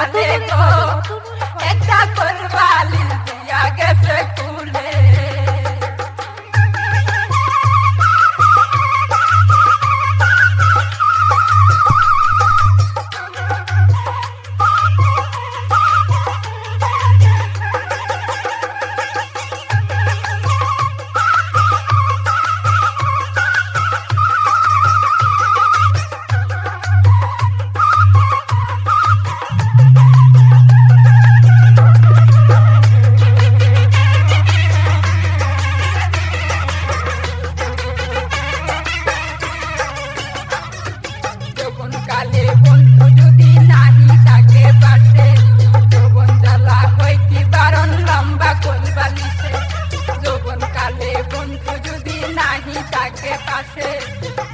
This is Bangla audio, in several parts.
কানে একটা কোরবালি দিয়া গেছে কুলে কাছে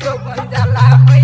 যৌবন জ্বালা হয়ে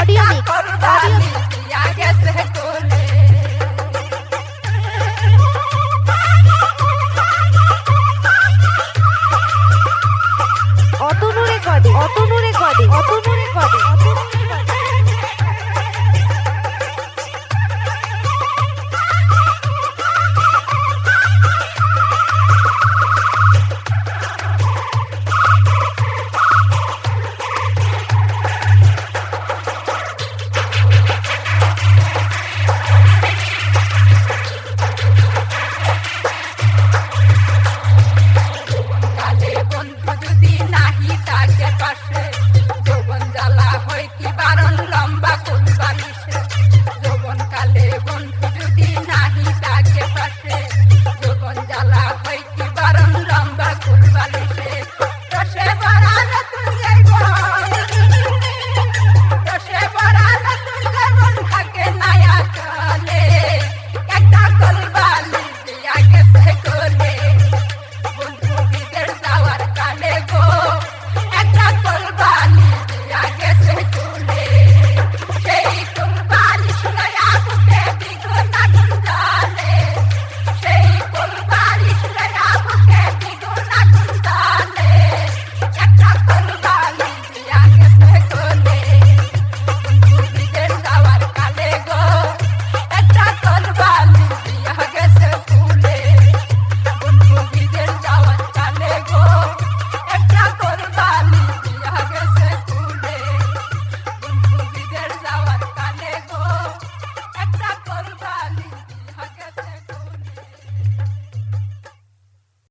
audio mix audio mix Atanu recording Atanu recording Atanu কাছে